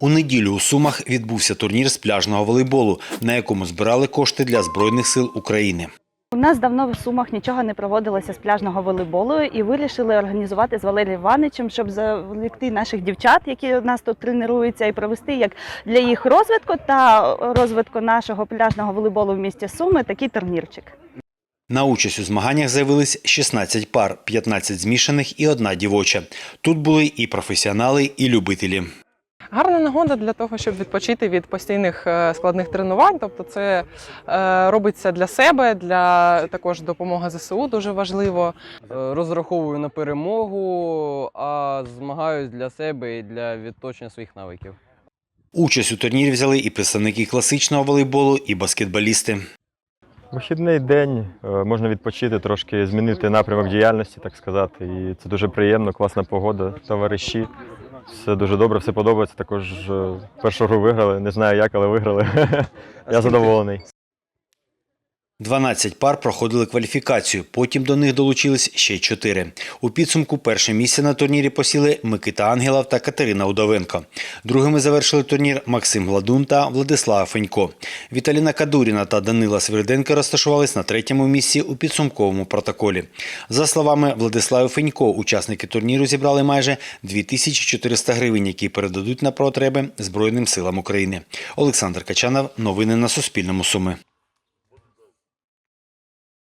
У неділю у Сумах відбувся турнір з пляжного волейболу, на якому збирали кошти для Збройних сил України. У нас давно в Сумах нічого не проводилося з пляжного волейболу і вирішили організувати з Валерієм Івановичем, щоб завлекти наших дівчат, які у нас тут тренуються, і провести як для їх розвитку та розвитку нашого пляжного волейболу в місті Суми такий турнірчик. На участь у змаганнях заявились 16 пар, 15 змішаних і одна дівоча. Тут були і професіонали, і любителі. Гарна нагода для того, щоб відпочити від постійних е, складних тренувань. Тобто, це е, робиться для себе, для також допомоги ЗСУ дуже важливо. Е, Розраховую на перемогу, а змагаюсь для себе і для відточення своїх навиків. Участь у турнірі взяли і представники класичного волейболу, і баскетболісти. Вихідний день, можна відпочити, трошки змінити напрямок діяльності, так сказати. І це дуже приємно, класна погода, товариші. Все дуже добре, все подобається. Також е, першу гру виграли. Не знаю як, але виграли. Я задоволений. 12 пар проходили кваліфікацію, потім до них долучились ще 4. У підсумку перше місце на турнірі посіли Микита Ангелов та Катерина Удовенко. Другими завершили турнір Максим Гладун та Владислава Фенько. Віталіна Кадуріна та Данила Свириденко розташувались на третьому місці у підсумковому протоколі. За словами Владислава Фенько, учасники турніру зібрали майже 2400 гривень, які передадуть на потреби Збройним силам України. Олександр Качанов. Новини на Суспільному. Суми.